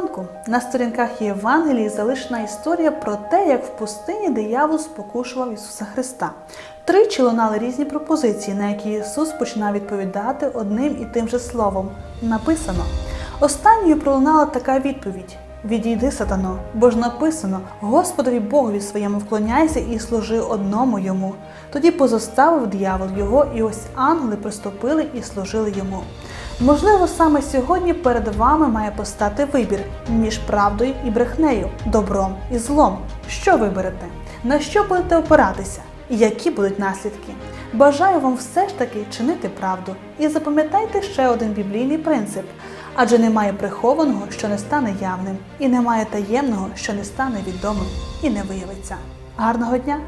ранку. На сторінках Євангелії залишена історія про те, як в пустині диявол спокушував Ісуса Христа. Тричі лунали різні пропозиції, на які Ісус починав відповідати одним і тим же словом. Написано. Останньою пролунала така відповідь: Відійди, сатано, бо ж написано: Господові Богові своєму вклоняйся і служи одному йому. Тоді позоставив диявол його, і ось ангели приступили і служили йому. Можливо, саме сьогодні перед вами має постати вибір між правдою і брехнею, добром і злом. Що виберете? На що будете опиратися? І які будуть наслідки? Бажаю вам все ж таки чинити правду. І запам'ятайте ще один біблійний принцип: адже немає прихованого, що не стане явним, і немає таємного, що не стане відомим і не виявиться. Гарного дня!